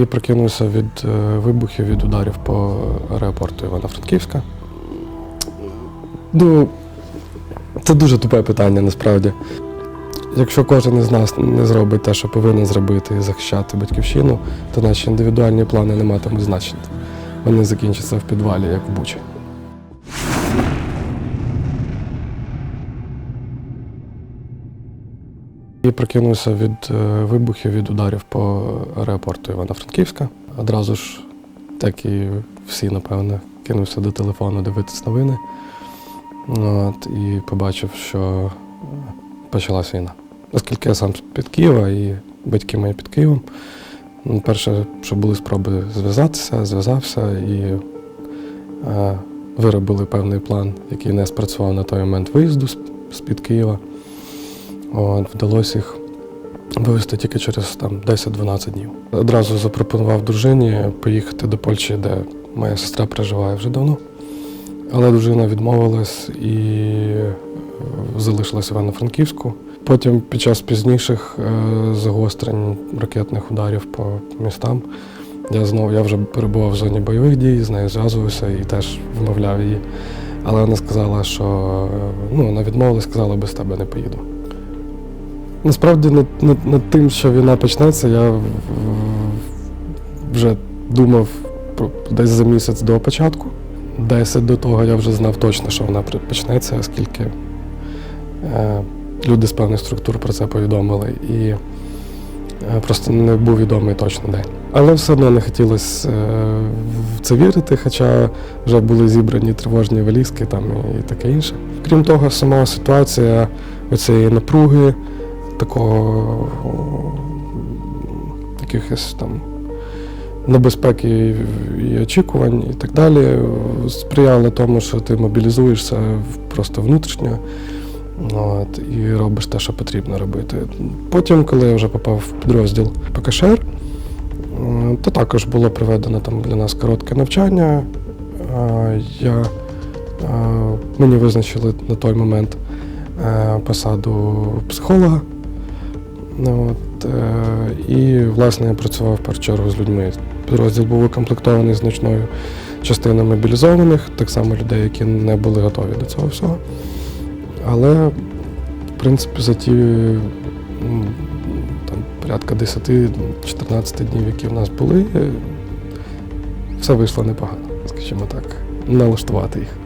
І прокинувся від е, вибухів від ударів по аеропорту Івано-Франківська. Ну, це дуже тупе питання насправді. Якщо кожен із нас не зробить те, що повинен зробити і захищати батьківщину, то наші індивідуальні плани не матимуть значення. Вони закінчаться в підвалі, як в Бучі. І прокинувся від е, вибухів від ударів по аеропорту Івано-Франківська. Одразу ж, так і всі, напевне, кинувся до телефону дивитись новини. От, і побачив, що почалась війна. Оскільки я сам з-під Києва і батьки мої під Києвом, ну, перше, що були спроби зв'язатися, зв'язався і е, виробили певний план, який не спрацював на той момент виїзду з-під Києва. От, вдалося їх вивезти тільки через там, 10-12 днів. Одразу запропонував дружині поїхати до Польщі, де моя сестра проживає вже давно. Але дружина відмовилась і е, залишилась в Івано-Франківську. Потім, під час пізніших е, загострень ракетних ударів по містам, я знову я вже перебував в зоні бойових дій, з нею зв'язувався і теж вмовляв її. Але вона сказала, що е, ну, вона відмовилась, сказала, без тебе не поїду. Насправді над, над, над тим, що війна почнеться, я вже думав десь за місяць до початку. Десь до того я вже знав точно, що вона почнеться, оскільки е, люди з певних структур про це повідомили. І е, просто не був відомий точно день. Але все одно не хотілося е, в це вірити, хоча вже були зібрані тривожні валізки там і таке інше. Крім того, сама ситуація оцієї напруги, такого якихось там небезпеки і очікувань і так далі, сприяли тому, що ти мобілізуєшся просто внутрішньо от, і робиш те, що потрібно робити. Потім, коли я вже попав в підрозділ ПКШР, е, то також було проведено там для нас коротке навчання. Е, Я, е, мені визначили на той момент посаду психолога. Ну, от, е, і, власне, я працював в першу чергу з людьми. Підрозділ був укомплектований значною частиною мобілізованих, так само людей, які не були готові до цього всього. Але, в принципі, за ті там, порядка 10-14 днів, які в нас були, е, все вийшло непогано, скажімо так, налаштувати їх.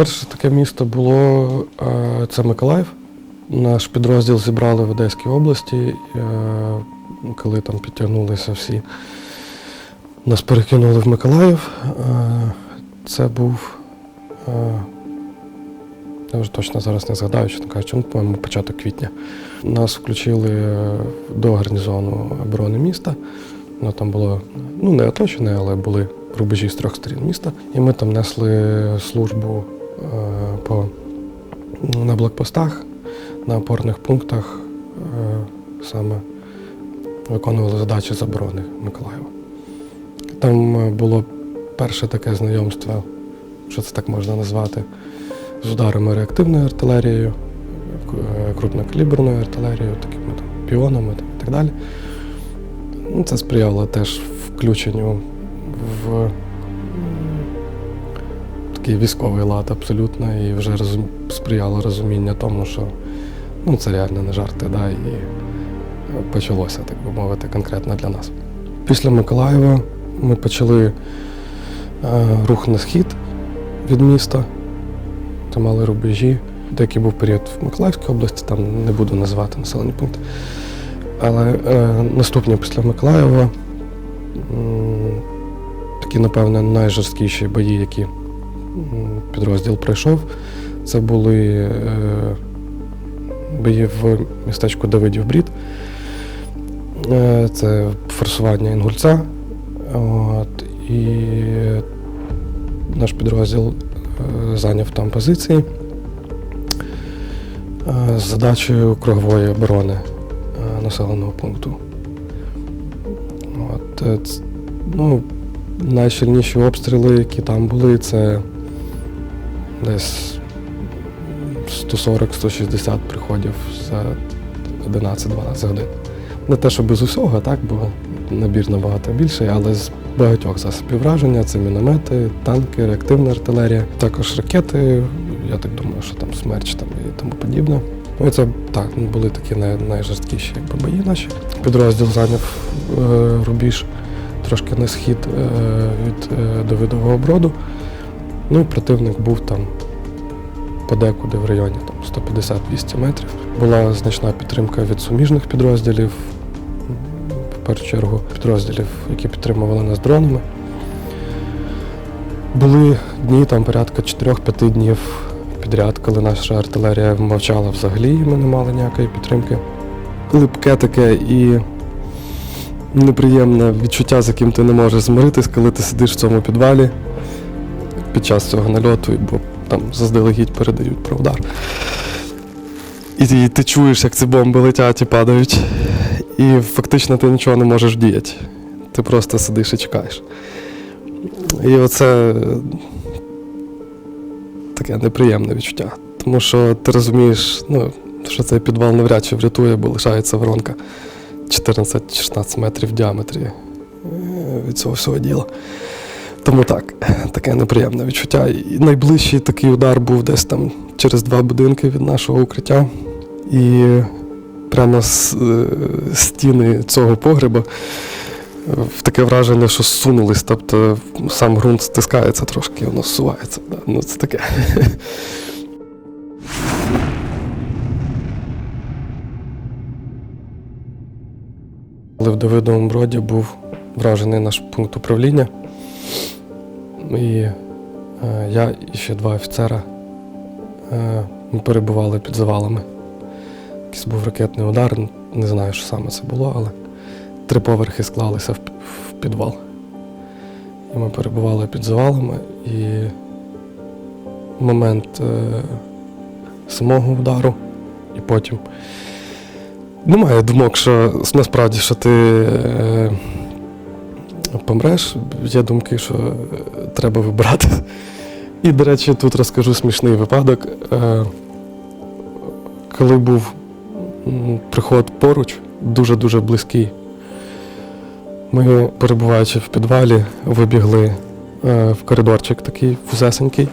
Перше таке місто було е, це Миколаїв. Наш підрозділ зібрали в Одеській області, е, коли там підтягнулися всі. Нас перекинули в Миколаїв. Е, Це був. Я вже точно зараз не згадаю, чесно кажучи, ну, по-моєму, початок квітня. Нас включили до гарнізону оборони міста. Воно там було ну, не оточене, але були рубежі з трьох сторін міста. І ми там несли службу по, на блокпостах, на опорних пунктах, е, саме виконували задачі з оборони Миколаєва. Там е, було перше таке знайомство, що це так можна назвати, з ударами реактивною артилерією, е, крупнокаліберною артилерією, такими там піонами там, і так далі. Ну, Це сприяло теж включенню в такий військовий лад абсолютно, і вже розум... сприяло розуміння тому, що ну, це реально не жарти, да, і почалося, так би мовити, конкретно для нас. Після Миколаєва ми почали е, рух на схід від міста, тримали рубежі. Деякий був період в Миколаївській області, там не буду називати населені пункти. Але е, наступні після Миколаєва такі, напевне, найжорсткіші бої, які підрозділ пройшов, це були е, бої в містечку Давидів Брід. Е, це форсування Інгульця. От, і наш підрозділ е, зайняв там позиції з задачею кругової оборони населеного пункту. От, ну, найсильніші обстріли, які там були, це десь 140-160 приходів за 11-12 годин. Не те, що без усього, так, бо набір набагато більший, але з багатьох засобів враження це міномети, танки, реактивна артилерія, також ракети. Я так думаю, що там смерч там і тому подібне. Ну, і це так, ну, були такі най, найжорсткіші бої наші. Підрозділ зайняв е, рубіж трошки на схід е, від е, Давидового броду. Ну противник був там подекуди в районі там, 150-200 метрів. Була значна підтримка від суміжних підрозділів, в першу чергу підрозділів, які підтримували нас дронами. Були дні, там порядка 4-5 днів підряд, коли наша артилерія мовчала взагалі, і ми не мали ніякої підтримки. Липке таке і неприємне відчуття, з яким ти не можеш змиритись, коли ти сидиш в цьому підвалі під час цього нальоту, бо там заздалегідь передають про удар. І ти, чуєш, як ці бомби летять і падають, і фактично ти нічого не можеш діяти. Ти просто сидиш і чекаєш. І оце таке неприємне відчуття. Тому що ти розумієш, ну, що цей підвал навряд чи врятує, бо лишається воронка 14-16 метрів в діаметрі від цього всього діла. Тому так, таке неприємне відчуття. І найближчий такий удар був десь там через два будинки від нашого укриття. І прямо з е, стіни цього погреба е, в таке враження, що зсунулись, тобто сам ґрунт стискається трошки, воно зсувається. Ну, це таке. Але в Давидовому броді був вражений наш пункт управління. І е, я і ще два офіцера е, ми перебували під завалами. Якийсь був ракетний удар, не знаю, що саме це було, але три поверхи склалися в, підвал. І ми перебували під завалами, і момент е, самого удару, і потім. Немає думок, що насправді, що ти е, помреш. Є думки, що треба вибирати. І, до речі, тут розкажу смішний випадок. Е, коли був приход поруч, дуже-дуже близький, ми, перебуваючи в підвалі, вибігли е, в коридорчик такий вузесенький,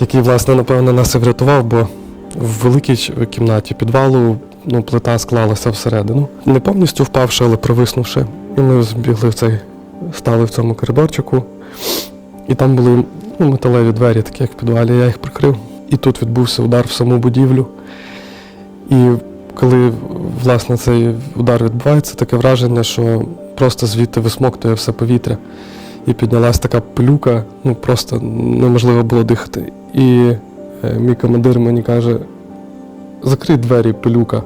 який, власне, напевно, нас і врятував, бо в великій кімнаті підвалу ну, плита склалася всередину. Не повністю впавши, але провиснувши. І ми збігли в цей, стали в цьому коридорчику. І там були ну, металеві двері, такі як в підвалі, я їх прикрив. І тут відбувся удар в саму будівлю. І коли власне цей удар відбувається, таке враження, що просто звідти висмоктує все повітря. І піднялась така пилюка, ну просто неможливо було дихати. І е, мій командир мені каже: закрий двері, пилюка.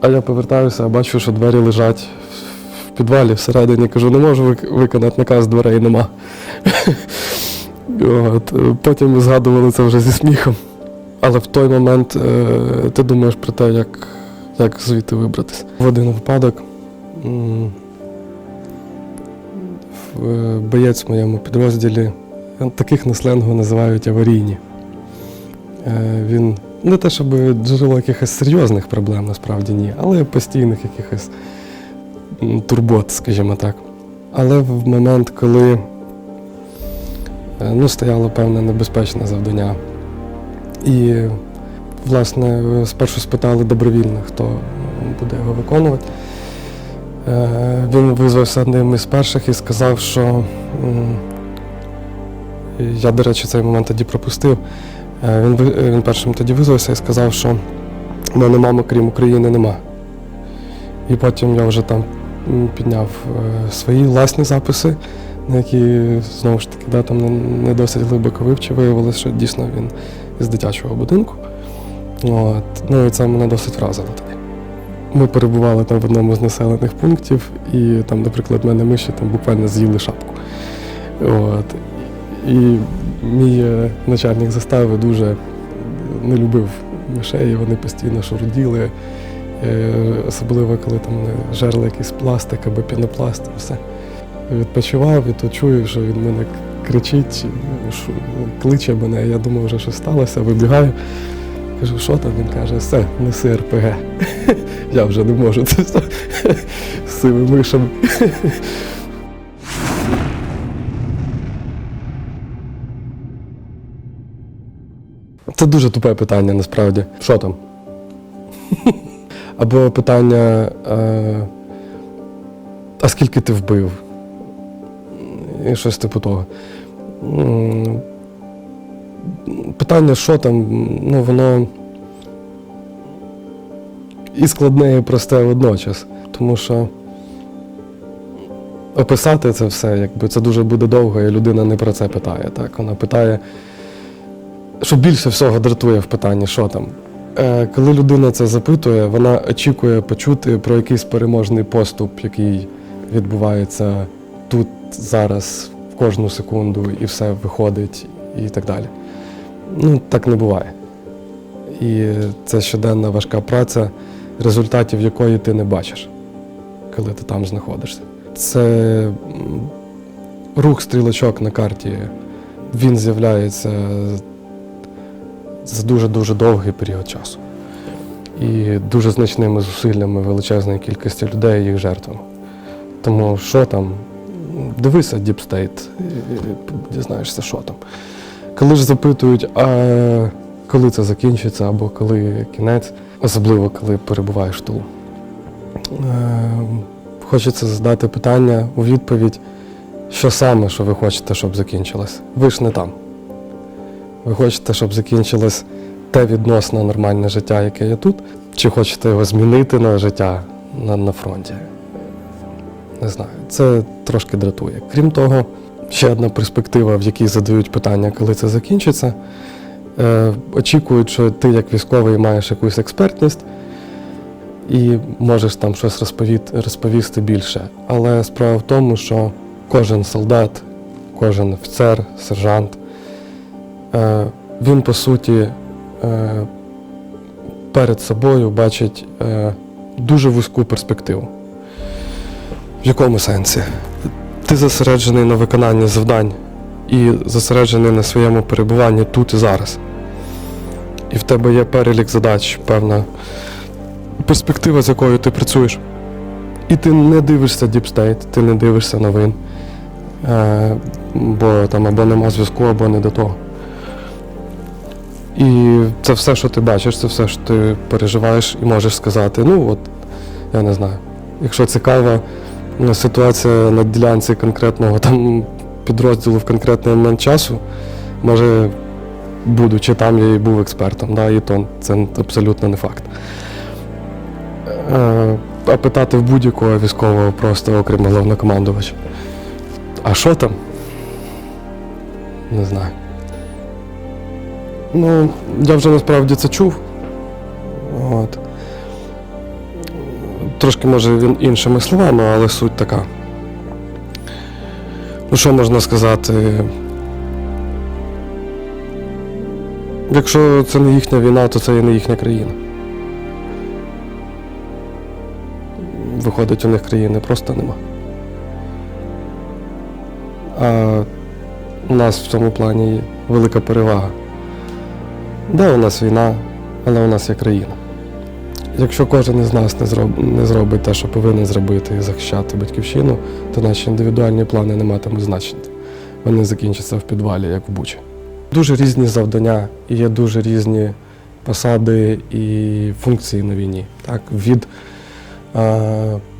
А я повертаюся, а бачу, що двері лежать підвалі всередині. Кажу, не можу виконати наказ, дверей нема. От. е, Потім ми згадували це вже зі сміхом. Але в той момент е, ти думаєш про те, як, як звідти вибратися. В один випадок в- е, боєць в моєму підрозділі, е, таких на сленгу називають аварійні. Е, Він не те, щоб джерело якихось серйозних проблем, насправді ні, але постійних якихось турбот, скажімо так. Але в момент, коли е, ну, стояло певне небезпечне завдання, і, власне, спершу спитали добровільно, хто буде його виконувати. Е, Він визвався одним із перших і сказав, що я, до речі, цей момент тоді пропустив. Е, Він, він першим тоді визвався і сказав, що в мене мами, крім України, нема. І потім я вже там підняв е, свої власні записи, на які знову ж таки да, там не, досить глибоко вивчив. Виявилося, що дійсно він з дитячого будинку. От. Ну і це мене досить вразило тоді. Ми перебували там в одному з населених пунктів, і там, наприклад, мене миші там буквально з'їли шапку. От. І мій е, начальник застави дуже не любив мишей, вони постійно шурділи, е, особливо коли там жерли якийсь пластик або пінопласт, все. Відпочивав і то чую, що він мене кричить, шу- кличе мене, я думаю, вже щось сталося, вибігаю. Кажу, що там? Він каже, все, неси РПГ. Я вже не можу це з цими мишами. Це дуже тупе питання насправді. Що там? Або питання, е, а скільки ти вбив? І щось типу того. Питання, що там, ну, воно і складне, і просте водночас. Тому що описати це все, якби це дуже буде довго, і людина не про це питає. Так? Вона питає, що більше всього дратує в питанні, що там. Е, коли людина це запитує, вона очікує почути про якийсь переможний поступ, який відбувається тут, зараз, в кожну секунду, і все виходить, і так далі. Ну, так не буває. І це щоденна важка праця, результатів якої ти не бачиш, коли ти там знаходишся. Це рух стрілочок на карті. Він з'являється за дуже-дуже довгий період часу. І дуже значними зусиллями величезної кількості людей їх жертвами. Тому що там, дивися State, дізнаєшся, що там. Коли ж запитують, а коли це закінчиться, або коли кінець, особливо коли перебуваєш тилу. Е, Хочеться задати питання у відповідь, що саме, що ви хочете, щоб закінчилось. Ви ж не там. Ви хочете, щоб закінчилось те відносно нормальне життя, яке є тут, чи хочете його змінити на життя на, на фронті? Не знаю, це трошки дратує. Крім того, ще одна перспектива, в якій задають питання, коли це закінчиться. Е, очікують, що ти як військовий маєш якусь експертність і можеш там щось розповіти, розповісти більше. Але справа в тому, що кожен солдат, кожен офіцер, сержант, він по суті е, перед собою бачить е, дуже вузьку перспективу. В якому сенсі? Ти зосереджений на виконанні завдань і зосереджений на своєму перебуванні тут і зараз. І в тебе є перелік задач, певна перспектива, з якою ти працюєш. І ти не дивишся State, ти не дивишся новин, е, бо там або нема зв'язку, або не до того. І це все, що ти бачиш, це все, що ти переживаєш і можеш сказати. Ну, от, я не знаю. Якщо цікава ну, ситуація на ділянці конкретного там підрозділу в конкретний момент часу, може, будучи там, я і був експертом, да, і то це абсолютно не факт. Е, А питати в будь-якого військового просто, окрім головнокомандувача. А що там? Не знаю. Ну, я вже насправді це чув. От. Трошки, може, він іншими словами, але суть така. Ну, що можна сказати? Якщо це не їхня війна, то це і не їхня країна. Виходить, у них країни просто нема. А у нас в цьому плані велика перевага. Да, у нас війна, але у нас є країна. Якщо кожен із нас не, зроб... не зробить те, що повинен зробити і захищати батьківщину, то наші індивідуальні плани не матимуть значення. Вони закінчаться в підвалі, як в Бучі. Дуже різні завдання, і є дуже різні посади і функції на війні. Так? Від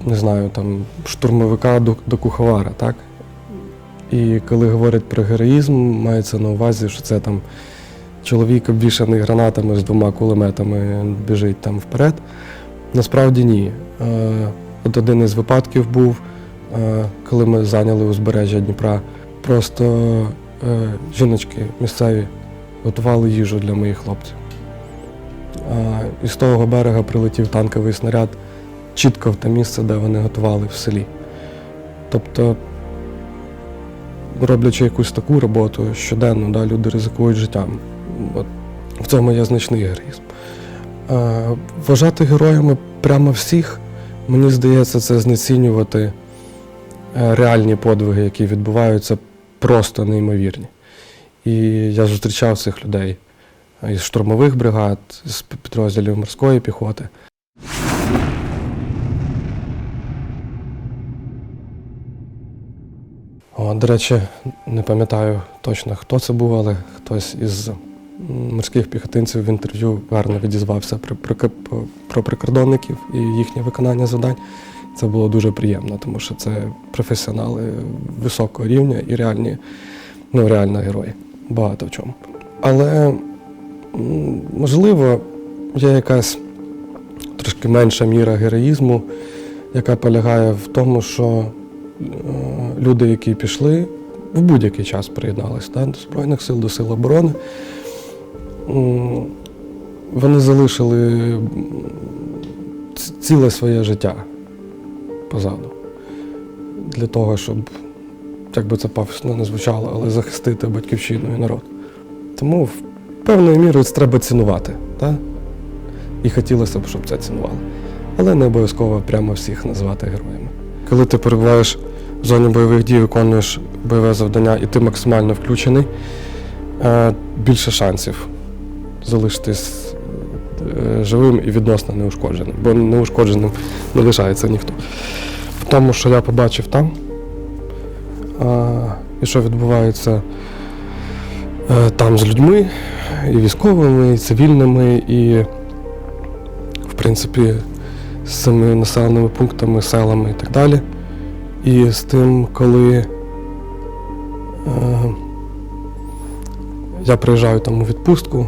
не знаю, там, штурмовика до, до куховара. Так? І коли говорять про героїзм, мається на увазі, що це там чоловік обвішаний гранатами з двома кулеметами біжить там вперед. Насправді ні. Е, От один із випадків був, е, коли ми зайняли узбережжя Дніпра. Просто е, жіночки місцеві готували їжу для моїх хлопців. І з того берега прилетів танковий снаряд чітко в те місце, де вони готували в селі. Тобто, роблячи якусь таку роботу щоденно, да, люди ризикують життям. От в цьому є значний героїзм. Е, вважати героями прямо всіх, мені здається, це знецінювати е, реальні подвиги, які відбуваються просто неймовірні. І я зустрічав цих людей із штурмових бригад, з підрозділів морської піхоти. О, до речі, не пам'ятаю точно, хто це був, але хтось із морських піхотинців в інтерв'ю гарно відізвався про, прикордонників і їхнє виконання завдань. Це було дуже приємно, тому що це професіонали високого рівня і реальні, ну, реально герої. Багато в чому. Але можливо, є якась трошки менша міра героїзму, яка полягає в тому, що е, люди, які пішли, в будь-який час приєдналися да, до Збройних сил, до Сил оборони, вони залишили ціле своє життя позаду. Для того, щоб, як би це пафосно не звучало, але захистити батьківщину і народ. Тому в певною мірою це треба цінувати. Так? І хотілося б, щоб це цінували. Але не обов'язково прямо всіх називати героями. Коли ти перебуваєш в зоні бойових дій, виконуєш бойове завдання і ти максимально включений, е, більше шансів залишитись е, живим і відносно неушкодженим, бо неушкодженим не лишається ніхто. Тому, що я побачив там, і що відбувається е, там з людьми, і військовими, і цивільними, і, в принципі, з цими населеними пунктами, селами і так далі. І з тим, коли е, я приїжджаю там у відпустку,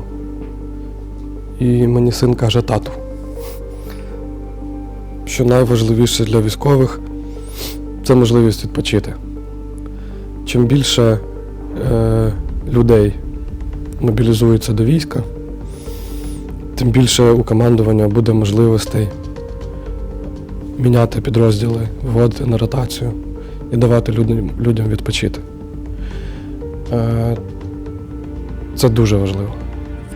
і мені син каже тату, що найважливіше для військових це можливість відпочити. Чим більше е, людей мобілізується до війська, тим більше у командування буде можливостей міняти підрозділи, вводити на ротацію і давати людям, людям відпочити. Е, Це дуже важливо.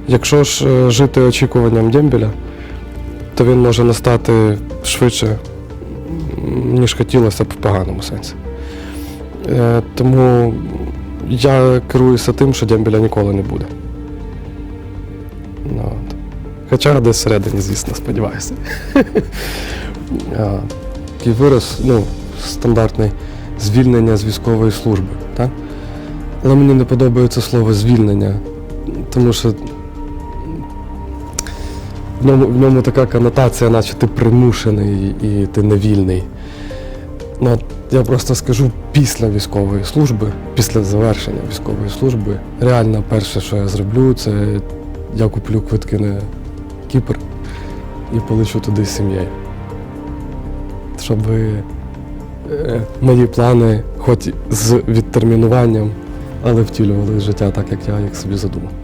Якщо ж е, жити очікуванням дембеля, то він може настати швидше, ніж хотілося б в поганому сенсі. Е, Тому я керуюся тим, що дембеля ніколи не буде. Ну, от. Хоча десь всередині, звісно, сподіваюся. Такий вираз, ну, стандартний звільнення з військової служби. Так? Але мені не подобається слово звільнення, тому що в ньому, в ньому така конотація, наче ти примушений і ти невільний. Ну, я просто скажу після військової служби, після завершення військової служби, реально перше, що я зроблю, це я куплю квитки на Кіпр і полечу туди з сім'єю. Щоб е, мої плани, хоч з відтермінуванням, але втілювали життя так, як я їх собі задумав.